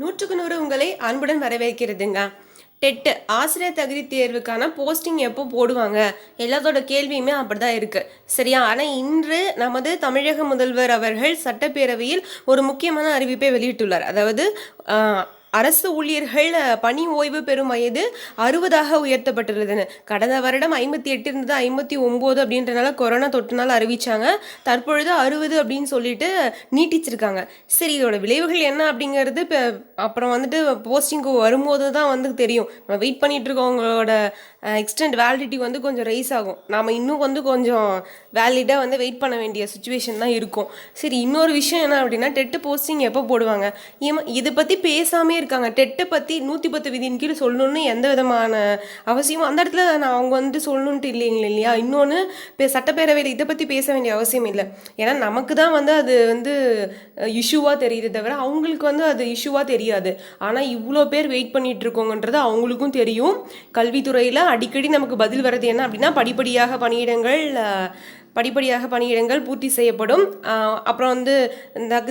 நூற்றுக்கு நூறு உங்களை அன்புடன் வரவேற்கிறதுங்க. டெட்டு ஆசிரியர் தகுதி தேர்வுக்கான போஸ்டிங் எப்போ போடுவாங்க? எல்லாத்தோட கேள்வியுமே அப்படிதான் இருக்குது சரியா? ஆனால் இன்று நமது தமிழக முதல்வர் அவர்கள் சட்டப்பேரவையில் ஒரு முக்கியமான அறிவிப்பை வெளியிட்டுள்ளார். அதாவது அரசு ஊழியர்கள் பணி ஓய்வு பெறும் வயது அறுபதாக உயர்த்தப்பட்டுள்ளதுன்னு கடந்த வருடம் ஐம்பத்தி எட்டு இருந்தது ஐம்பத்தி ஒம்பது அப்படின்றனால கொரோனா தொற்றுனால அறிவிச்சாங்க. தற்பொழுது அறுபது அப்படின்னு சொல்லிட்டு நீட்டிச்சிருக்காங்க. சரி இதோட விளைவுகள் என்ன அப்படிங்கிறது இப்போ அப்புறம் வந்துட்டு போஸ்டிங்க்கு வரும்போது தான் வந்து தெரியும். நம்ம வெயிட் பண்ணிட்டு இருக்கவங்களோட எக்ஸ்டெண்ட் வேலிடிட்டி வந்து கொஞ்சம் ரைஸ் ஆகும். நாம் இன்னும் வந்து கொஞ்சம் வேலிடாக வந்து வெயிட் பண்ண வேண்டிய சுச்சுவேஷன் தான் இருக்கும். சரி இன்னொரு விஷயம் என்ன அப்படின்னா டெட்டு போஸ்டிங் எப்போ போடுவாங்க? ஏமா இதை பற்றி பேசாமே இருக்காங்க. டெட்டை பற்றி நூற்றி பத்து விதியின் கீழ் சொல்லணும்னு எந்த விதமான அவசியமும் அந்த இடத்துல நான் அவங்க வந்துட்டு சொல்லணுன்ட்டு இல்லைங்களா இல்லையா? இன்னொன்று இப்போ சட்டப்பேரவையில் இதை பற்றி பேச வேண்டிய அவசியம் இல்லை. ஏன்னா நமக்கு தான் வந்து அது வந்து இஷ்யூவாக தெரியுது தவிர அவங்களுக்கு வந்து அது இஷ்யூவாக தெரியாது. ஆனால் இவ்வளோ பேர் வெயிட் பண்ணிட்டு இருக்கோங்கன்றது அவங்களுக்கும் தெரியும். கல்வித்துறையில் அடிக்கடி நமக்கு பதில் வர்றது என்ன அப்படின்னா படிப்படியாக பணியிடங்கள் படிப்படியாக பணியிடங்கள் பூர்த்தி செய்யப்படும். அப்புறம் வந்து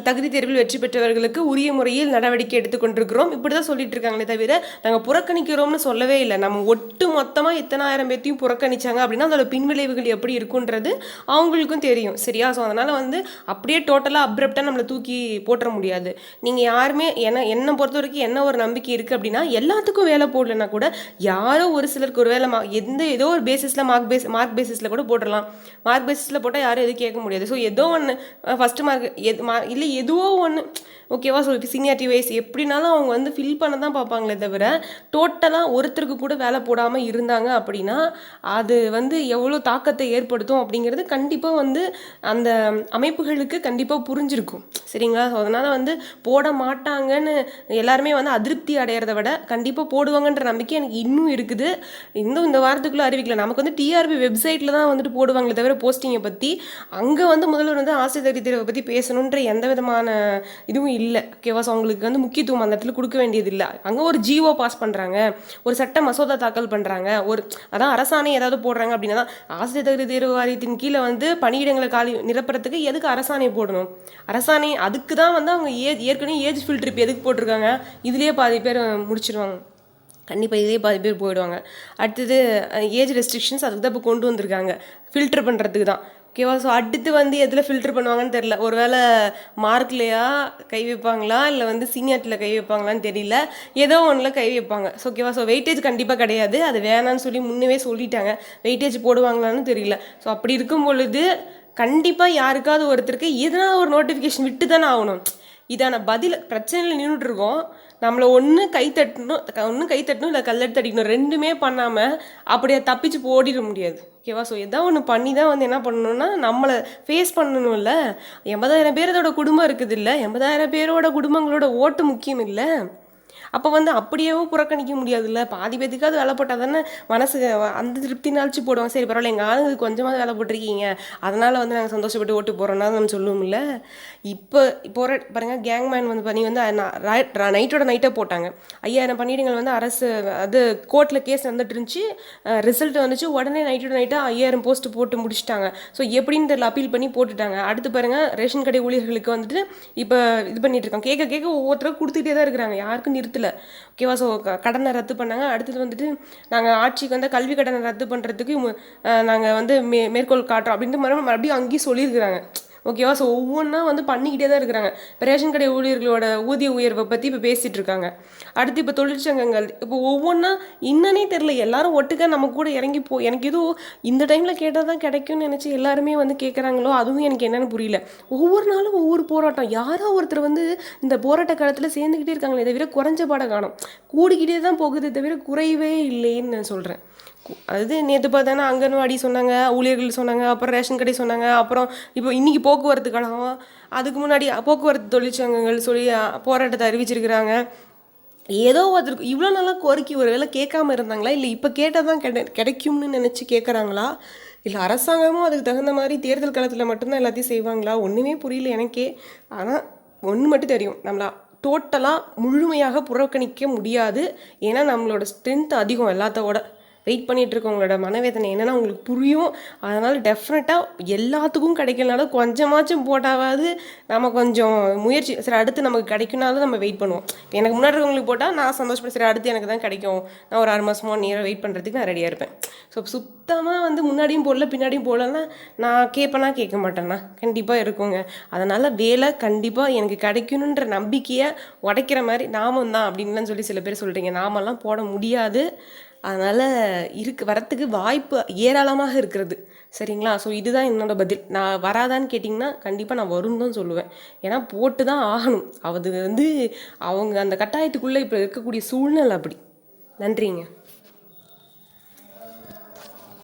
தகுதி தேர்வில் வெற்றி பெற்றவர்களுக்கு உரிய முறையில் நடவடிக்கை எடுத்துக்கொண்டிருக்கிறோம் இப்படி தான் சொல்லிட்டு இருக்காங்களே தவிர நாங்கள் புறக்கணிக்கிறோம்னு சொல்லவே இல்லை. நம்ம ஒட்டு மொத்தமாக இத்தனாயிரம் பேர்த்தையும் புறக்கணிச்சாங்க அப்படின்னா அதோட பின்விளைவுகள் எப்படி இருக்குன்றது அவங்களுக்கும் தெரியும். சரியா? ஸோ அதனால் வந்து அப்படியே டோட்டலாக அப்ரப்டாக நம்மளை தூக்கி போட்டுற முடியாது. நீங்கள் யாருமே என்ன என்னை பொறுத்த வரைக்கும் என்ன ஒரு நம்பிக்கை இருக்குது அப்படின்னா எல்லாத்துக்கும் வேலை போடலன்னா கூட யாரோ ஒரு சிலருக்கு ஒரு வேலை மா எந்த ஏதோ ஒரு பேசிஸில் மார்க் பேஸ் மார்க் பேசிஸில் கூட போட்டுடலாம் மார்க் பேசிஸில் போட்டால் யாரும் எதுவும் கேட்க முடியாது. ஸோ ஏதோ ஒன்று ஃபஸ்ட்டு மார்க் எது மா இல்லை எதுவோ ஒன்று ஓகேவா? ஸோ சீனியாரிட்டி வைஸ் எப்படினாலும் அவங்க வந்து ஃபில் பண்ண தான் பார்ப்பாங்களே தவிர டோட்டலாக ஒருத்தருக்கு கூட வேலை போடாமல் இருந்தாங்க அப்படின்னா அது வந்து எவ்வளோ தாக்கத்தை ஏற்படுத்தும் அப்படிங்கிறது கண்டிப்பாக வந்து அந்த அமைப்புகளுக்கு கண்டிப்பாக புரிஞ்சிருக்கும். சரிங்களா? ஸோ அதனால் வந்து போட மாட்டாங்கன்னு எல்லாருமே வந்து அதிருப்தி அடையிறத விட கண்டிப்பாக போடுவாங்கன்ற நம்பிக்கை எனக்கு இன்னும் இருக்குது. இன்னும் இந்த வாரத்துக்குள்ளே அறிவிக்கல. நமக்கு வந்து டிஆர்பி வெப்சைட்டில் தான் வந்துட்டு போடுவாங்களே தவிர போஸ்டிங்கை பற்றி அங்கே வந்து முதல்வர் வந்து ஆசிரியர் தகுதி தேர்வை பற்றி பேசணுன்ற எந்த விதமான இதுவும் இல்லை ஓகேவா ஸோ அவங்களுக்கு வந்து முக்கியத்துவம் அந்த இடத்துல கொடுக்க வேண்டியது இல்லை அங்கே ஒரு ஜிஓ பாஸ் பண்ணுறாங்க ஒரு சட்ட மசோதா தாக்கல் பண்ணுறாங்க ஒரு அதான் அரசாணை ஏதாவது போடுறாங்க அப்படின்னா தான் ஆசிரியர் தகுதி தேர்வு வாரியத்தின் கீழே வந்து பணியிடங்களை காலி நிரப்புறதுக்கு எதுக்கு அரசாணை போடணும்? அரசாணை அதுக்கு தான் வந்து அவங்க ஏஜ் ஏற்கனவே ஏஜ் ஃபில்டர் இப்போ எதுக்கு போட்டிருக்காங்க? இதுலேயே பாதி பேர் முடிச்சிருவாங்க. கண்டிப்பாக இதே பாதி பேர் போயிடுவாங்க. அடுத்தது ஏஜ் ரெஸ்ட்ரிக்ஷன்ஸ் அதுக்கு தான் இப்போ கொண்டு வந்திருக்காங்க. ஃபில்டர் பண்ணுறதுக்கு தான். ஓகேவா ஸோ அடுத்து வந்து எதில் ஃபில்டர் பண்ணுவாங்கன்னு தெரில ஒருவேளை மார்க்லையா கை வைப்பாங்களா? இல்லை வந்து சீனியாரிட்டியில் கை வைப்பாங்களான்னு தெரியல. ஏதோ ஒன்றில் கை வைப்பாங்க. ஸோ ஓகேவா ஸோ வெயிட்டேஜ் கண்டிப்பாக கிடையாது. அது வேணான்னு சொல்லி முன்னவே சொல்லிட்டாங்க. வெயிட்டேஜ் போடுவாங்களான்னு தெரியல. ஸோ அப்படி இருக்கும் பொழுது கண்டிப்பாக யாருக்காவது ஒருத்தருக்கு எதனா ஒரு நோட்டிஃபிகேஷன் விட்டு தானே ஆகணும். இதான பதில் பிரச்சனையில் நின்றுட்டு இருக்கோம். நம்மளை ஒன்று கை தட்டணும் ஒன்று கை தட்டணும் இல்லை கல்லெடுத்து அடிக்கணும் ரெண்டுமே பண்ணாமல் அப்படியே தப்பிச்சு ஓடிட முடியாது. ஓகேவா ஸோ எதாவது ஒன்று பண்ணி தான் வந்து என்ன பண்ணணும்னா நம்மளை ஃபேஸ் பண்ணணும்ல. எண்பதாயிரம் பேரோட குடும்பம் இருக்குது இல்லை எண்பதாயிரம் பேரோட குடும்பங்களோட ஓட்டு முக்கியம் இல்லை. அப்போ வந்து அப்படியேவும் புறக்கணிக்க முடியாதுல்ல? பாதி பேத்துக்காவது வேலை போட்டால் தானே மனசு அந்த திருப்தி நாளிச்சு போடுவாங்க சரி பரவாயில்ல எங்கள் ஆளுங்க கொஞ்சமாக வேலை போட்டிருக்கீங்க. அதனால் வந்து நாங்கள் சந்தோஷப்பட்டு ஓட்டு போகிறோன்னா நம்ம சொல்லுவோம்ல. இப்போ போகிற பாருங்கள் கேங்மேன் வந்து பண்ணி வந்து நைட்டோட நைட்டாக போட்டாங்க. ஐயாயிரம் பணியிடங்கள் வந்து அரசு அது கோர்ட்டில் கேஸ் வந்துட்டு இருந்துச்சு ரிசல்ட் வந்துச்சு. உடனே நைட்டோட நைட்டாக ஐயாயிரம் போஸ்ட் போட்டு முடிச்சிட்டாங்க. ஸோ எப்படின்னு தெரியல அப்பீல் பண்ணி போட்டுட்டாங்க. அடுத்து பாருங்கள் ரேஷன் கடை ஊழியர்களுக்கு வந்துட்டு இப்போ இது பண்ணிட்டு இருக்காங்க. கேட்க கேட்க ஒவ்வொருத்தரும் கொடுத்துட்டே தான் இருக்கிறாங்க. யாருக்கும் நிறுத்தல ஓகேவா? ஸோ கடனை ரத்து பண்ணாங்க. அடுத்தது வந்துட்டு நாங்கள் ஆட்சிக்கு வந்து கல்வி கடனை ரத்து பண்ணுறதுக்கு நாங்கள் வந்து மே மேற்கோள் காட்டுறோம். அப்படின்ட்டு மறுபடியும் மறுபடியும் அங்கேயும் சொல்லியிருக்கிறாங்க. ஓகேவா ஸோ ஒவ்வொன்றா வந்து பண்ணிக்கிட்டே தான் இருக்கிறாங்க. இப்போ ரேஷன் கடை ஊழியர்களோட ஊதிய உயர்வை பற்றி இப்போ பேசிகிட்டு இருக்காங்க. அடுத்து இப்போ தொழிற்சங்கங்கள் இப்போ ஒவ்வொன்றா இன்னனே தெரில எல்லாரும் ஒட்டுக்கா நம்ம கூட இறங்கி போ எனக்கு ஏதோ இந்த டைமில் கேட்டால் தான் கிடைக்கும்னு நினச்சி எல்லாருமே வந்து கேட்குறாங்களோ அதுவும் எனக்கு என்னென்னு புரியல. ஒவ்வொரு நாளும் ஒவ்வொரு போராட்டம். யாரோ ஒருத்தர் வந்து இந்த போராட்ட காலத்தில் சேர்ந்துக்கிட்டே இருக்காங்களே தவிர குறைஞ்ச பாட காணும் கூடிக்கிட்டே தான் போகுதே தவிர குறையவே இல்லைன்னு நான் சொல்கிறேன் அது நேற்று பார்த்தானா அங்கன்வாடி சொன்னாங்க ஊழியர்கள் சொன்னாங்க அப்புறம் ரேஷன் கடை சொன்னாங்க அப்புறம் இப்போ இன்னைக்கு போக்குவரத்து கழகம் அதுக்கு முன்னாடி போக்குவரத்து தொழிற்சங்கங்கள் சொல்லி போராட்டத்தை அறிவிச்சிருக்கிறாங்க. ஏதோ ஒருத்தருக்கு இவ்வளோ நாளாக கோரிக்கை ஒரு வேளை கேட்காம இருந்தாங்களா? இல்லை இப்போ கேட்டால் தான் கிடை கிடைக்கும்னு நினச்சி கேட்குறாங்களா? இல்லை அரசாங்கமும் அதுக்கு தகுந்த மாதிரி தேர்தல் காலத்தில் மட்டும்தான் எல்லாத்தையும் செய்வாங்களா? ஒன்றுமே புரியல எனக்கே. ஆனால் ஒன்று மட்டும் தெரியும். நம்மளா டோட்டலாக முழுமையாக புறக்கணிக்க முடியாது. ஏன்னா நம்மளோட ஸ்ட்ரென்த் அதிகம் எல்லாத்தோட. வெயிட் பண்ணிட்டு இருக்கவங்களோட மனவேதனை என்னன்னா உங்களுக்கு புரியும். அதனால் டெஃபினட்டாக எல்லாத்துக்கும் கிடைக்கலனாலும் கொஞ்சமாச்சும் போட்டாவது நம்ம கொஞ்சம் முயற்சி சரி அடுத்து நமக்கு கிடைக்குனாலும் நம்ம வெயிட் பண்ணுவோம். எனக்கு முன்னாடி இருக்கவங்களுக்கு போட்டால் நான் சந்தோஷப்பட சரி அடுத்து எனக்கு தான் கிடைக்கும். நான் ஒரு ஆறு மாதமோ நேரம் வெயிட் பண்ணுறதுக்கு நான் ரெடியாக இருப்பேன். ஸோ சுத்தமாக வந்து முன்னாடியும் போடல பின்னாடியும் போடலன்னா நான் கேட்பேனா கேட்க மாட்டேன்னா கண்டிப்பாக இருக்குங்க. அதனால் வேலை கண்டிப்பாக எனக்கு கிடைக்கணுன்ற நம்பிக்கையை உடைக்கிற மாதிரி நாமம் தான் அப்படின்லாம் சொல்லி சில பேர் சொல்கிறீங்க நாமெல்லாம் போட முடியாது. அதனால் இருக்கு வரத்துக்கு வாய்ப்பு ஏராளமாக இருக்கிறது. சரிங்களா? ஸோ இதுதான் என்னோடய பதில். நான் வராதான்னு கேட்டிங்கன்னா கண்டிப்பாக நான் வரும்னு தான் சொல்லுவேன். ஏன்னா போட்டு தான் ஆகணும். அது வந்து அவங்க அந்த கட்டாயத்துக்குள்ளே இப்போ இருக்கக்கூடிய சூழ்நிலை அப்படி. நன்றிங்க.